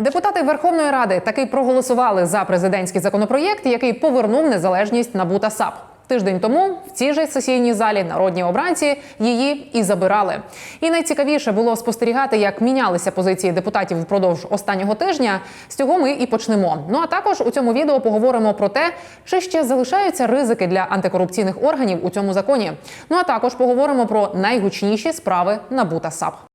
Депутати Верховної Ради таки проголосували за президентський законопроєкт, який повернув незалежність НАБУ та САП. Тиждень тому в цій же сесійній залі народні обранці її і забирали. І найцікавіше було спостерігати, як мінялися позиції депутатів впродовж останнього тижня. З цього ми і почнемо. Ну а також у цьому відео поговоримо про те, чи ще залишаються ризики для антикорупційних органів у цьому законі. Ну а також поговоримо про найгучніші справи НАБУ та САП.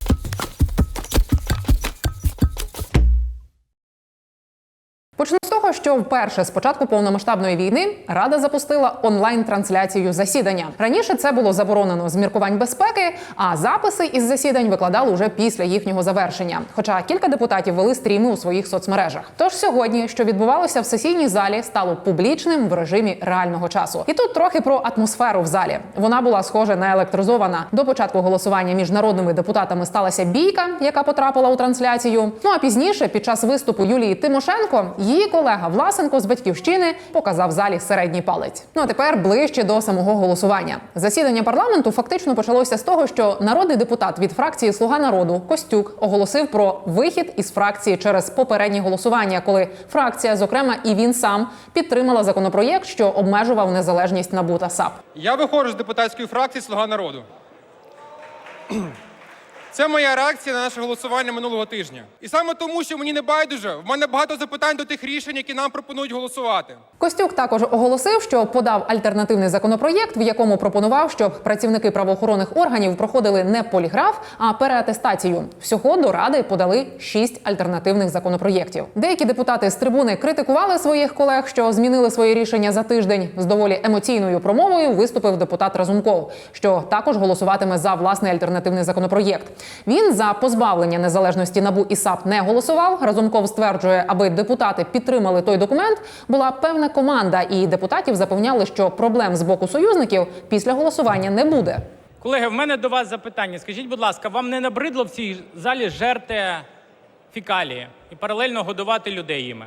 Почну з того, що вперше з початку повномасштабної війни Рада запустила онлайн-трансляцію засідання. Раніше це було заборонено з міркувань безпеки, а записи із засідань викладали уже після їхнього завершення. Хоча кілька депутатів вели стріми у своїх соцмережах. Тож сьогодні, що відбувалося в сесійній залі, стало публічним в режимі реального часу. І тут трохи про атмосферу в залі. Вона була схожа на електризована. До початку голосування між народними депутатами сталася бійка, яка потрапила у трансляцію. Ну а пізніше, під час виступу Юлії Тимошенко, її колега Власенко з батьківщини показав залі середній палець. Ну а тепер ближче до самого голосування. Засідання парламенту фактично почалося з того, що народний депутат від фракції Слуга народу Костюк оголосив про вихід із фракції через попереднє голосування, коли фракція, зокрема і він сам, підтримала законопроєкт, що обмежував незалежність НАБУ та САП. Я виходжу з депутатської фракції Слуга народу. Це моя реакція на наше голосування минулого тижня. І саме тому, що мені не байдуже, в мене багато запитань до тих рішень, які нам пропонують голосувати. Костюк також оголосив, що подав альтернативний законопроєкт, в якому пропонував, щоб працівники правоохоронних органів проходили не поліграф, а переатестацію. Всього до ради подали шість альтернативних законопроєктів. Деякі депутати з трибуни критикували своїх колег, що змінили своє рішення за тиждень. З доволі емоційною промовою виступив депутат Разумков, що також голосуватиме за власний альтернативний законопроєкт. Він за позбавлення незалежності набу і САП не голосував. Разумков стверджує, аби депутати підтримали той документ, була певна команда, і депутатів запевняли, що проблем з боку союзників після голосування не буде. Колеги, в мене до вас запитання. Скажіть, будь ласка, вам не набридло в цій залі жерти фікалії і паралельно годувати людей їми?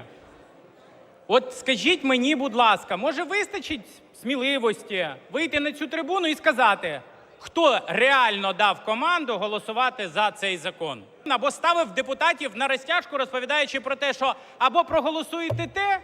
От скажіть мені, будь ласка, може вистачить сміливості вийти на цю трибуну і сказати, хто реально дав команду голосувати за цей закон? Або ставив депутатів на розтяжку, розповідаючи про те, що або проголосуєте те,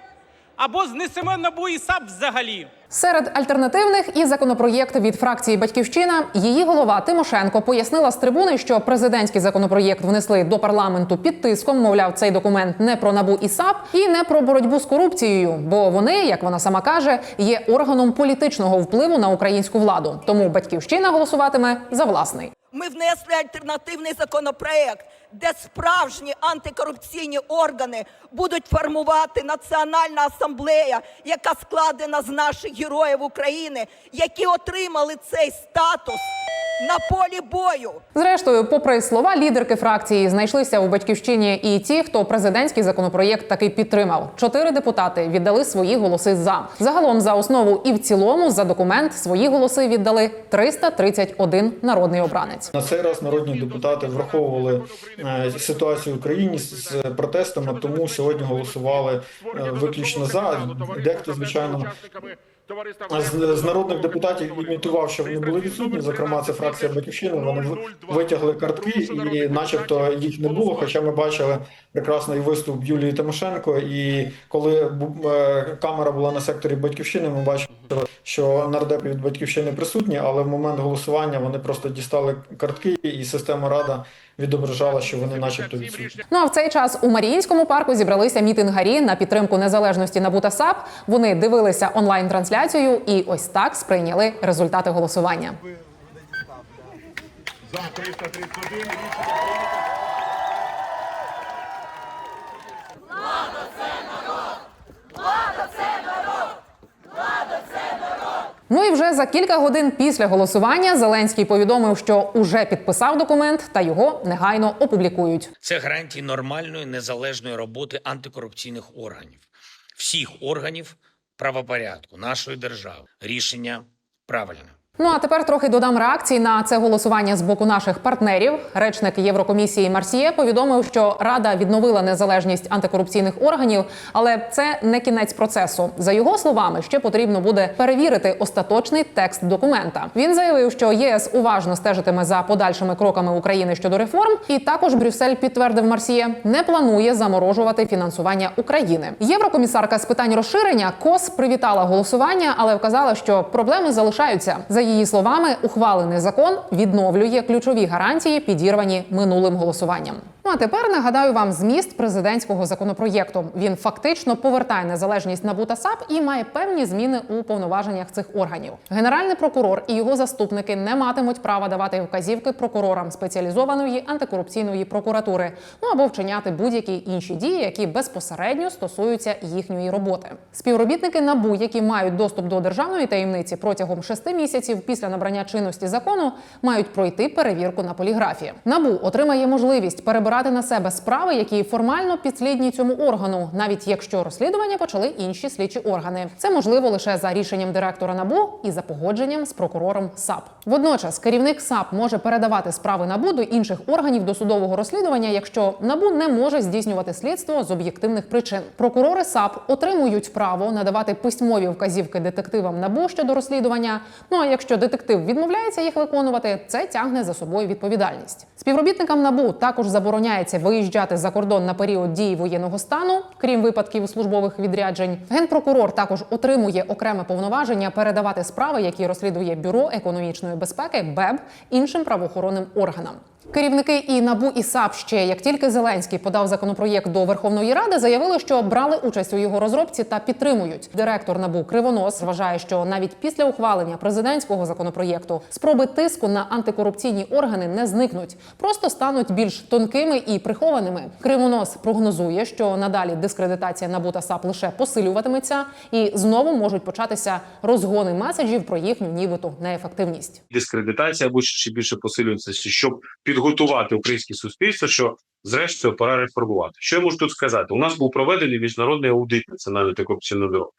або знесемо набу і САП взагалі. Серед альтернативних і законопроєкт від фракції Батьківщина її голова Тимошенко пояснила з трибуни, що президентський законопроєкт внесли до парламенту під тиском. Мовляв, цей документ не про набу і САП і не про боротьбу з корупцією, бо вони, як вона сама каже, є органом політичного впливу на українську владу. Тому батьківщина голосуватиме за власний. Ми внесли альтернативний законопроект, де справжні антикорупційні органи будуть формувати Національна асамблея, яка складена з наших героїв України, які отримали цей статус на полі бою. Зрештою, попри слова лідерки фракції, знайшлися у батьківщині і ті, хто президентський законопроєкт таки підтримав. Чотири депутати віддали свої голоси за загалом за основу і в цілому за документ свої голоси віддали 331 народний обранець. На цей раз народні депутати враховували ситуацію в Україні з протестами, тому сьогодні голосували е, виключно за. Дехто, звичайно, з, народних депутатів імітував, що вони були відсутні. Зокрема, це фракція Батьківщини. Вони витягли картки, і, начебто, їх не було. Хоча ми бачили прекрасний виступ Юлії Тимошенко. І коли е, камера була на секторі Батьківщини, ми бачили, що нардепи від батьківщини присутні, але в момент голосування вони просто дістали картки, і система рада відображала, що вони, начебто, відсутні. Ну а в цей час у Маріїнському парку зібралися мітингарі на підтримку незалежності НАБУ та САП. Вони дивилися онлайн трансляцію і ось так сприйняли результати голосування. За 331 Ну і вже за кілька годин після голосування Зеленський повідомив, що уже підписав документ та його негайно опублікують. Це гарантії нормальної незалежної роботи антикорупційних органів, всіх органів правопорядку нашої держави. Рішення правильне. Ну а тепер трохи додам реакцій на це голосування з боку наших партнерів. Речник Єврокомісії Марсіє повідомив, що Рада відновила незалежність антикорупційних органів, але це не кінець процесу. За його словами, ще потрібно буде перевірити остаточний текст документа. Він заявив, що ЄС уважно стежитиме за подальшими кроками України щодо реформ, і також Брюссель підтвердив Марсіє, не планує заморожувати фінансування України. Єврокомісарка з питань розширення Кос привітала голосування, але вказала, що проблеми залишаються. За її словами, ухвалений закон відновлює ключові гарантії, підірвані минулим голосуванням. Ну а тепер нагадаю вам зміст президентського законопроєкту. Він фактично повертає незалежність НАБУ та САП і має певні зміни у повноваженнях цих органів. Генеральний прокурор і його заступники не матимуть права давати вказівки прокурорам спеціалізованої антикорупційної прокуратури, ну або вчиняти будь-які інші дії, які безпосередньо стосуються їхньої роботи. Співробітники НАБУ, які мають доступ до державної таємниці протягом шести місяців після набрання чинності закону, мають пройти перевірку на поліграфі. НАБУ отримає можливість перебирати на себе справи, які формально підслідні цьому органу, навіть якщо розслідування почали інші слідчі органи. Це можливо лише за рішенням директора НАБУ і за погодженням з прокурором САП. Водночас керівник САП може передавати справи НАБУ до інших органів досудового розслідування, якщо НАБУ не може здійснювати слідство з об'єктивних причин. Прокурори САП отримують право надавати письмові вказівки детективам НАБУ щодо розслідування. Ну а якщо детектив відмовляється їх виконувати, це тягне за собою відповідальність. Співробітникам НАБУ також забороняється виїжджати за кордон на період дії воєнного стану, крім випадків службових відряджень. Генпрокурор також отримує окреме повноваження передавати справи, які розслідує бюро економічної безпеки БЕБ іншим правоохоронним органам. Керівники і набу і САП ще як тільки Зеленський подав законопроєкт до Верховної Ради, заявили, що брали участь у його розробці та підтримують. Директор набу Кривонос вважає, що навіть після ухвалення президентського законопроєкту спроби тиску на антикорупційні органи не зникнуть, просто стануть більш тонкими і прихованими. Кривонос прогнозує, що надалі дискредитація набу та САП лише посилюватиметься, і знову можуть початися розгони меседжів про їхню нібито неефективність. дискредитація або ще більше посилюється, щоб підготувати українське суспільство, що зрештою пора реформувати. Що я можу тут сказати? У нас був проведений міжнародний аудит Національного антикорупційного бюро.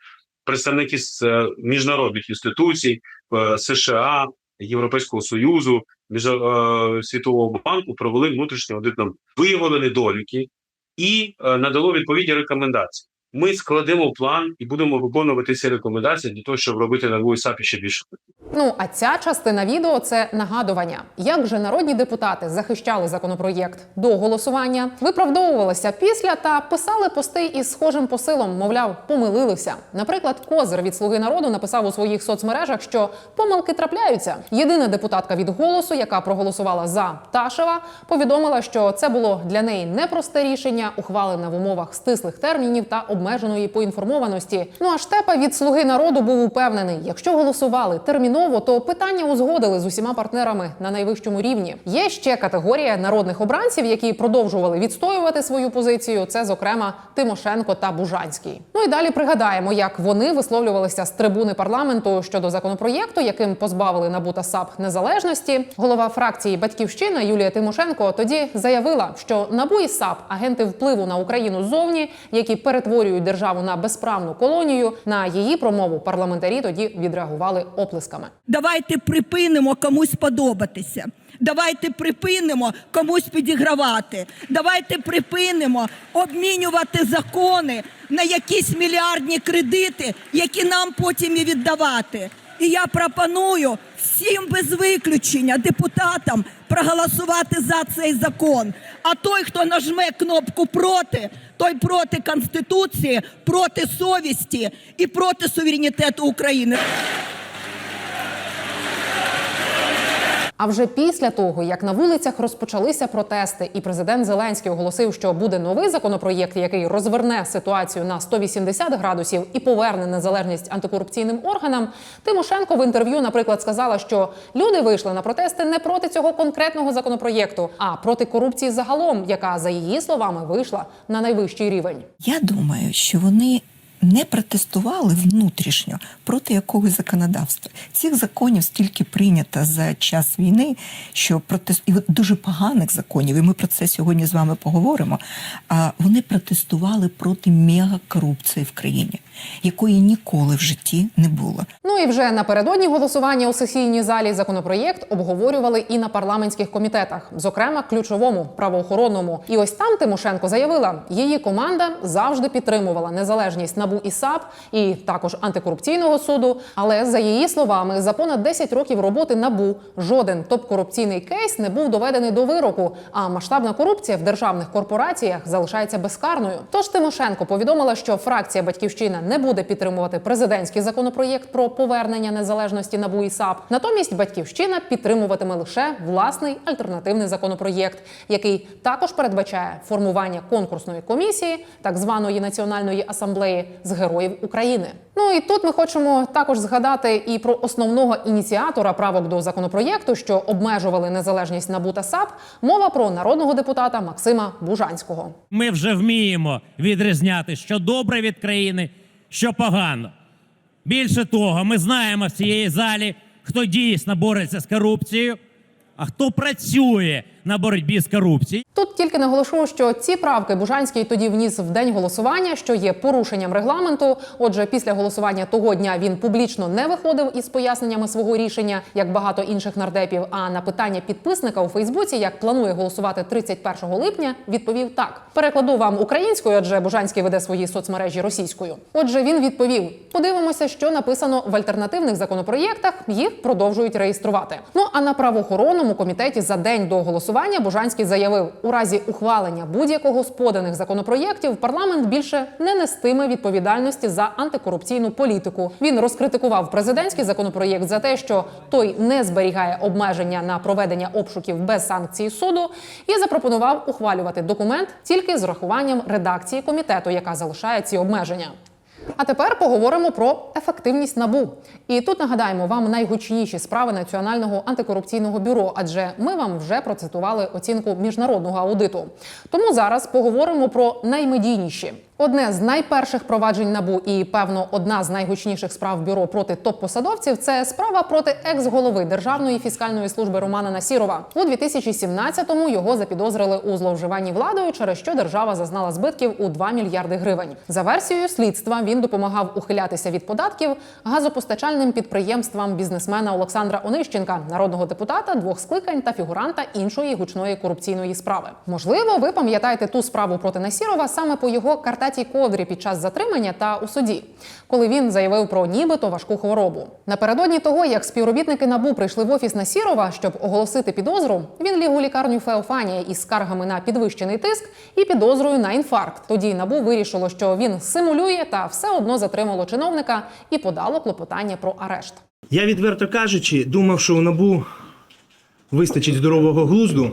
Представники з е, міжнародних інституцій е, США, Європейського союзу, е, Світового банку провели внутрішній аудит нам виявили недоліки і надало відповідні рекомендації. Ми складемо план і будемо виконувати ці рекомендації для того, щоб робити на САПі ще більше. Ну а ця частина відео це нагадування, як же народні депутати захищали законопроєкт до голосування, виправдовувалися після та писали пости із схожим посилом, мовляв, помилилися. Наприклад, Козир від Слуги народу написав у своїх соцмережах, що помилки трапляються. Єдина депутатка від голосу, яка проголосувала за Ташева, повідомила, що це було для неї непросте рішення, ухвалене в умовах стислих термінів та обмеженої поінформованості. Ну а штепа від Слуги народу був упевнений, якщо голосували терміново, то питання узгодили з усіма партнерами на найвищому рівні. Є ще категорія народних обранців, які продовжували відстоювати свою позицію. Це, зокрема, Тимошенко та Бужанський. Ну і далі пригадаємо, як вони висловлювалися з трибуни парламенту щодо законопроєкту, яким позбавили НАБУ та САП незалежності. Голова фракції Батьківщина Юлія Тимошенко тоді заявила, що НАБУ і САП агенти впливу на Україну ззовні, які перетворюють державу на безправну колонію. На її промову парламентарі тоді відреагували оплесками. Давайте припинимо комусь подобатися. Давайте припинимо комусь підігравати. Давайте припинимо обмінювати закони на якісь мільярдні кредити, які нам потім і віддавати. І я пропоную всім без виключення депутатам проголосувати за цей закон. А той, хто нажме кнопку проти, той проти Конституції, проти совісті і проти суверенітету України. А вже після того, як на вулицях розпочалися протести, і президент Зеленський оголосив, що буде новий законопроєкт, який розверне ситуацію на 180 градусів і поверне незалежність антикорупційним органам. Тимошенко в інтерв'ю, наприклад, сказала, що люди вийшли на протести не проти цього конкретного законопроєкту, а проти корупції загалом, яка за її словами вийшла на найвищий рівень. Я думаю, що вони не протестували внутрішньо проти якогось законодавства. Цих законів стільки прийнято за час війни, що протест і дуже поганих законів, і ми про це сьогодні з вами поговоримо. А вони протестували проти мегакорупції в країні, якої ніколи в житті не було. Ну і вже напередодні голосування у сесійній залі законопроєкт обговорювали і на парламентських комітетах, зокрема ключовому правоохоронному. І ось там Тимошенко заявила, її команда завжди підтримувала незалежність НАБУ і САП, і також антикорупційного суду. Але за її словами, за понад 10 років роботи НАБУ жоден топ-корупційний кейс не був доведений до вироку. А масштабна корупція в державних корпораціях залишається безкарною. Тож Тимошенко повідомила, що фракція Батьківщина не буде підтримувати президентський законопроєкт про повернення незалежності НАБУ і САП. Натомість Батьківщина підтримуватиме лише власний альтернативний законопроєкт, який також передбачає формування конкурсної комісії, так званої національної асамблеї з героїв України. Ну і тут ми хочемо також згадати і про основного ініціатора правок до законопроєкту, що обмежували незалежність НАБУ та САП. Мова про народного депутата Максима Бужанського. Ми вже вміємо відрізняти, що добре від країни, що погано. Більше того, ми знаємо в цієї залі, хто дійсно бореться з корупцією, а хто працює на боротьбі з корупцією. Тут тільки наголошу, що ці правки Бужанський тоді вніс в день голосування, що є порушенням регламенту. Отже, після голосування того дня він публічно не виходив із поясненнями свого рішення, як багато інших нардепів. А на питання підписника у Фейсбуці, як планує голосувати 31 липня, відповів так: перекладу вам українською, адже Бужанський веде свої соцмережі російською. Отже, він відповів: подивимося, що написано в альтернативних законопроєктах. Їх продовжують реєструвати. Ну а на правоохоронному комітеті за день до голосування Бужанський заявив, у разі ухвалення будь-якого з поданих законопроєктів парламент більше не нестиме відповідальності за антикорупційну політику. Він розкритикував президентський законопроєкт за те, що той не зберігає обмеження на проведення обшуків без санкції суду, і запропонував ухвалювати документ тільки з урахуванням редакції комітету, яка залишає ці обмеження. А тепер поговоримо про ефективність набу. І тут нагадаємо вам найгучніші справи Національного антикорупційного бюро, адже ми вам вже процитували оцінку міжнародного аудиту. Тому зараз поговоримо про наймедійніші. Одне з найперших проваджень набу і певно одна з найгучніших справ бюро проти топ-посадовців це справа проти екс-голови Державної фіскальної служби Романа Насірова. У 2017-му його запідозрили у зловживанні владою, через що держава зазнала збитків у 2 мільярди гривень. За версією слідства він допомагав ухилятися від податків газопостачальним підприємствам бізнесмена Олександра Онищенка, народного депутата двох скликань та фігуранта іншої гучної корупційної справи. Можливо, ви пам'ятаєте ту справу проти Насірова саме по його картатій ковдрі під час затримання та у суді, коли він заявив про нібито важку хворобу. Напередодні того, як співробітники набу прийшли в офіс Насірова, щоб оголосити підозру, він ліг у лікарню Феофанія із скаргами на підвищений тиск і підозрою на інфаркт. Тоді набу вирішило, що він симулює та все одно затримало чиновника і подало клопотання про арешт. Я відверто кажучи, думав, що у набу вистачить здорового глузду,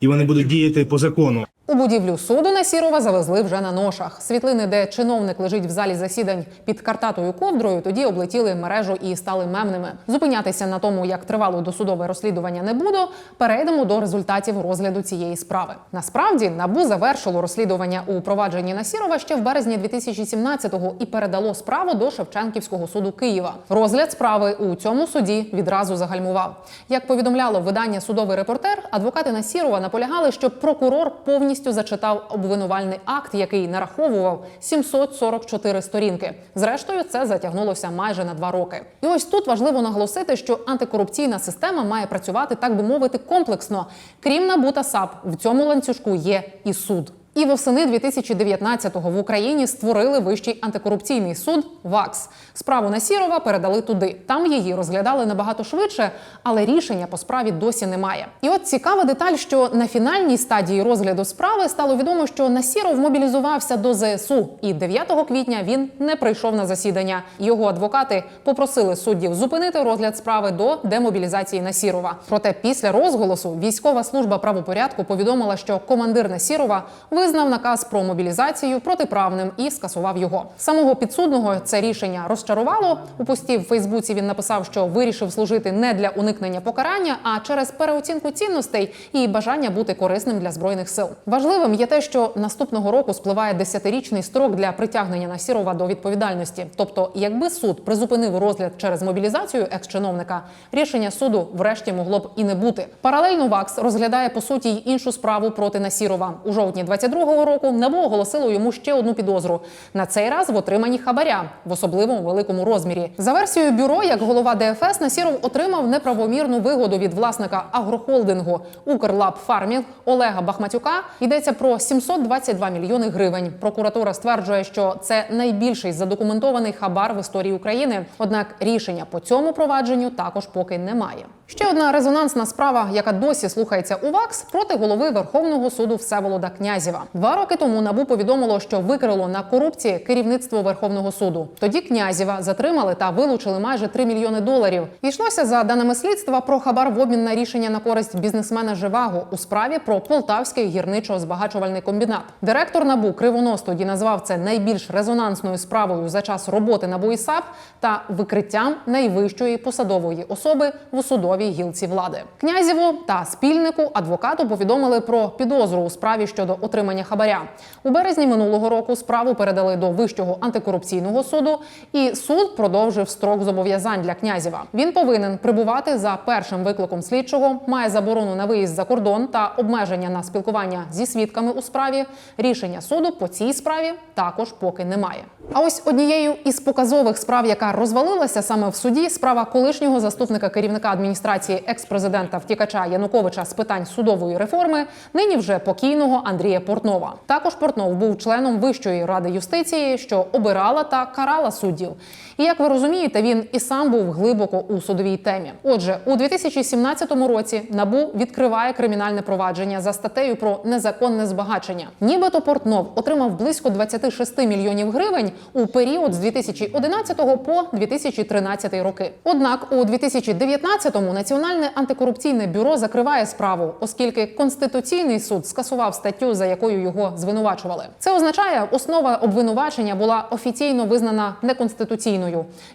і вони будуть діяти по закону. У будівлю суду Насірова завезли вже на ношах. Світлини, де чиновник лежить в залі засідань під картатою ковдрою, тоді облетіли мережу і стали мемними. Зупинятися на тому, як тривало досудове розслідування, не буду. Перейдемо до результатів розгляду цієї справи. Насправді набу завершило розслідування у провадженні Насірова ще в березні 2017-го і передало справу до Шевченківського суду Києва. Розгляд справи у цьому суді відразу загальмував. Як повідомляло видання судовий репортер, адвокати Насірова наполягали, щоб прокурор повністю зачитав обвинувальний акт, який нараховував 744 сторінки. Зрештою, це затягнулося майже на два роки. І ось тут важливо наголосити, що антикорупційна система має працювати, так би мовити, комплексно. Крім набута САП, в цьому ланцюжку є і суд. І восени 2019-го в Україні створили вищий антикорупційний суд ВАКС. Справу Насірова передали туди. Там її розглядали набагато швидше, але рішення по справі досі немає. І от цікава деталь, що на фінальній стадії розгляду справи стало відомо, що Насіров мобілізувався до ЗСУ, і 9 квітня він не прийшов на засідання. Його адвокати попросили суддів зупинити розгляд справи до демобілізації Насірова. Проте після розголосу військова служба правопорядку повідомила, що командир Насірова визнав визнав наказ про мобілізацію протиправним і скасував його. Самого підсудного це рішення розчарувало. У пості в Фейсбуці він написав, що вирішив служити не для уникнення покарання, а через переоцінку цінностей і бажання бути корисним для збройних сил. Важливим є те, що наступного року спливає десятирічний строк для притягнення Насірова до відповідальності. Тобто, якби суд призупинив розгляд через мобілізацію екс-чиновника, рішення суду врешті могло б і не бути. Паралельно ВАКС розглядає по суті й іншу справу проти Насірова. У жовтні 22-го року НАБУ оголосило йому ще одну підозру. На цей раз в отриманні хабаря в особливому великому розмірі. За версією бюро, як голова ДФС, Насіров отримав неправомірну вигоду від власника агрохолдингу Укрлаб Фармінг Олега Бахматюка. Йдеться про 722 мільйони гривень. Прокуратура стверджує, що це найбільший задокументований хабар в історії України. Однак рішення по цьому провадженню також поки немає. Ще одна резонансна справа, яка досі слухається у ВАКС, проти голови Верховного суду Всеволода Князєва. Два роки тому набу повідомило, що викрило на корупції керівництво Верховного суду. Тоді Князєва затримали та вилучили майже 3 мільйони доларів. Йшлося за даними слідства про хабар в обмін на рішення на користь бізнесмена Живаго у справі про Полтавський гірничо-збагачувальний комбінат. Директор набу Кривонос тоді назвав це найбільш резонансною справою за час роботи НАБУ і САП та викриттям найвищої посадової особи в судовій гілці влади. Князєву та спільнику адвокату повідомили про підозру у справі щодо отримання хабаря. У березні минулого року справу передали до Вищого антикорупційного суду, і суд продовжив строк зобов'язань для князєва. Він повинен прибувати за першим викликом слідчого, має заборону на виїзд за кордон та обмеження на спілкування зі свідками у справі. Рішення суду по цій справі також поки немає. А ось однією із показових справ, яка розвалилася саме в суді, справа колишнього заступника керівника адміністрації екс-президента втікача Януковича з питань судової реформи, нині вже покійного Андрія Портнова. Також Портнов був членом Вищої ради юстиції, що обирала та карала суддів. І як ви розумієте, він і сам був глибоко у судовій темі. Отже, у 2017 році набу відкриває кримінальне провадження за статтею про незаконне збагачення. Нібито Портнов отримав близько 26 мільйонів гривень у період з 2011 по 2013 роки. Однак у 2019-му Національне антикорупційне бюро закриває справу, оскільки Конституційний суд скасував статтю, за якою його звинувачували. Це означає, основа обвинувачення була офіційно визнана неконституційною.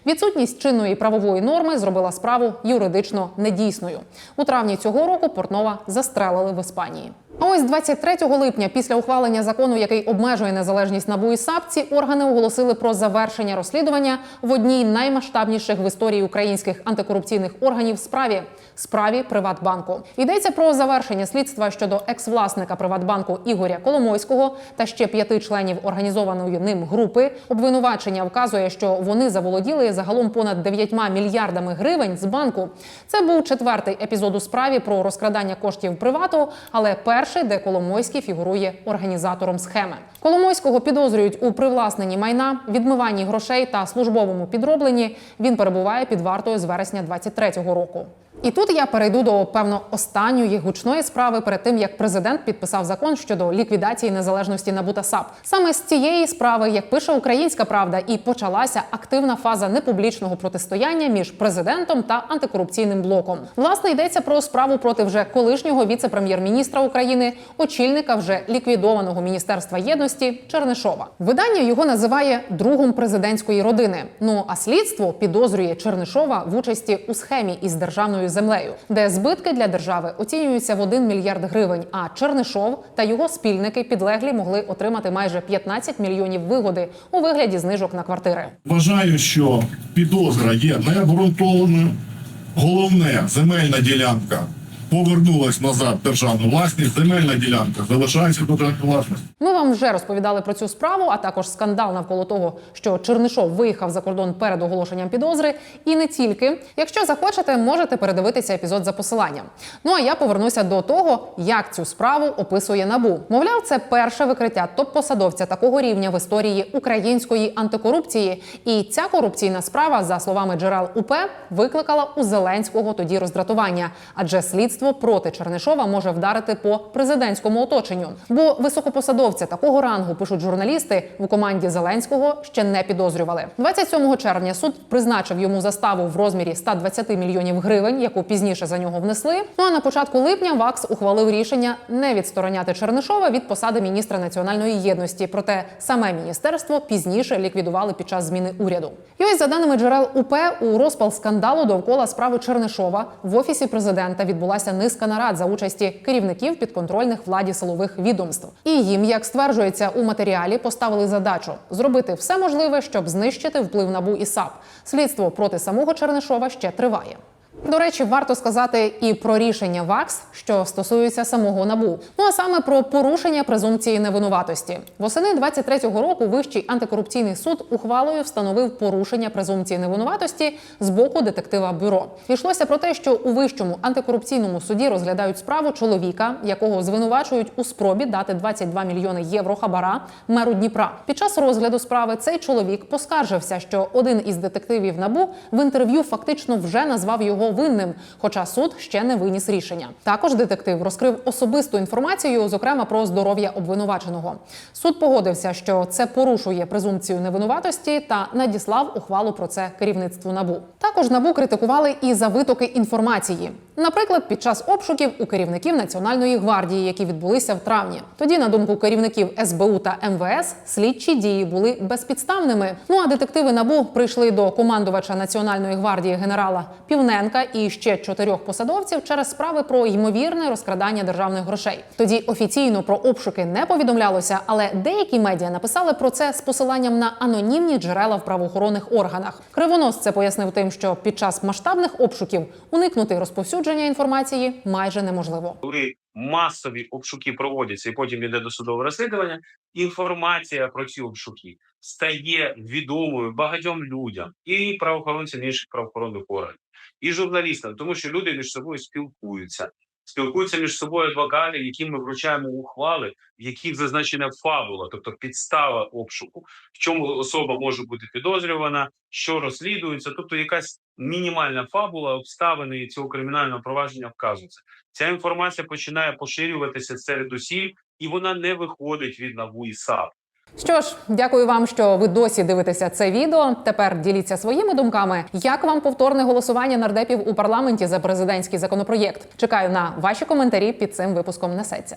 Відсутність чинної правової норми зробила справу юридично недійсною. У травні цього року Портнова застрелили в Іспанії. Ось 23 липня, після ухвалення закону, який обмежує незалежність НАБУ і САП, ці органи оголосили про завершення розслідування в одній наймасштабніших в історії українських антикорупційних органів справі справі Приватбанку. Йдеться про завершення слідства щодо екс-власника Приватбанку Ігоря Коломойського та ще п'яти членів організованої ним групи. Обвинувачення вказує, що вони заволоділи загалом понад 9 мільярдами гривень з банку. Це був четвертий епізод у справі про розкрадання коштів привату, але перший, де Коломойський фігурує організатором схеми. Коломойського підозрюють у привласненні майна, відмиванні грошей та службовому підробленні. Він перебуває під вартою з вересня 23-го року. І тут я перейду до певно останньої гучної справи перед тим, як президент підписав закон щодо ліквідації незалежності НАБУ та САП. Саме з цієї справи, як пише Українська Правда, і почалася активна фаза непублічного протистояння між президентом та антикорупційним блоком. Власне йдеться про справу проти вже колишнього віце-прем'єр-міністра України, очільника вже ліквідованого міністерства єдності Чернишова. Видання його називає другом президентської родини. Ну а слідство підозрює Чернишова в участі у схемі із державною землею, де збитки для держави оцінюються в 1 мільярд гривень. А Чернишов та його спільники підлеглі могли отримати майже 15 мільйонів вигоди у вигляді знижок на квартири. Вважаю, що підозра є необґрунтованою. Головне, земельна ділянка повернулась назад державну власність. Земельна ділянка залишається в державній. Ми вам вже розповідали про цю справу, а також скандал навколо того, що Чернишов виїхав за кордон перед оголошенням підозри. І не тільки. Якщо захочете, можете передивитися епізод за посиланням. Ну а я повернуся до того, як цю справу описує набу. Мовляв, це перше викриття топ-посадовця такого рівня в історії української антикорупції. І ця корупційна справа, за словами джерел УП, викликала у Зеленського тоді роздратування, адже слідство слідство проти Чернишова може вдарити по президентському оточенню. Бо високопосадовця такого рангу пишуть журналісти в команді Зеленського ще не підозрювали. 27 червня суд призначив йому заставу в розмірі 120 мільйонів гривень, яку пізніше за нього внесли. Ну а на початку липня ВАКС ухвалив рішення не відстороняти Чернишова від посади міністра національної єдності. Проте саме міністерство пізніше ліквідували під час зміни уряду. І ось за даними джерел УП, у розпал скандалу довкола справи Чернишова в офісі президента відбулася низка нарад за участі керівників підконтрольних владі силових відомств. І їм, як стверджується у матеріалі, поставили задачу зробити все можливе, щоб знищити вплив НАБУ і САП. Слідство проти самого Чернишова ще триває. До речі, варто сказати і про рішення ВАКС, що стосується самого набу. Ну а саме про порушення презумпції невинуватості. Восени 23-го року Вищий антикорупційний суд ухвалою встановив порушення презумпції невинуватості з боку детектива бюро. Йшлося про те, що у вищому антикорупційному суді розглядають справу чоловіка, якого звинувачують у спробі дати 22 мільйони євро хабара меру Дніпра. Під час розгляду справи цей чоловік поскаржився, що один із детективів набу в інтерв'ю фактично вже назвав його винним, хоча суд ще не виніс рішення. Також детектив розкрив особисту інформацію, зокрема про здоров'я обвинуваченого. Суд погодився, що це порушує презумпцію невинуватості та надіслав ухвалу про це керівництву набу. Також набу критикували і за витоки інформації. Наприклад, під час обшуків у керівників Національної гвардії, які відбулися в травні. Тоді, на думку керівників СБУ та МВС, слідчі дії були безпідставними. Ну а детективи набу прийшли до командувача Національної гвардії генерала Півненка і ще чотирьох посадовців через справи про ймовірне розкрадання державних грошей. Тоді офіційно про обшуки не повідомлялося, але деякі медіа написали про це з посиланням на анонімні джерела в правоохоронних органах. Кривонос це пояснив тим, що під час масштабних обшуків уникнути розповсюдження інформації майже неможливо. коли масові обшуки проводяться і потім йде досудове розслідування, інформація про ці обшуки стає відомою багатьом людям і правоохоронцям інших правоохоронних органів, і журналістам, тому що люди між собою спілкуються. Спілкуються між собою адвокати, яким ми вручаємо ухвали, в яких зазначена фабула, тобто підстава обшуку, в чому особа може бути підозрювана, що розслідується, тобто якась мінімальна фабула, обставини цього кримінального провадження вказуються. Ця інформація починає поширюватися серед усіх, і вона не виходить від НАБУ і САП. Що ж, дякую вам, що ви досі дивитеся це відео. Тепер діліться своїми думками. Як вам повторне голосування нардепів у парламенті за президентський законопроєкт? Чекаю на ваші коментарі під цим випуском. Несеться.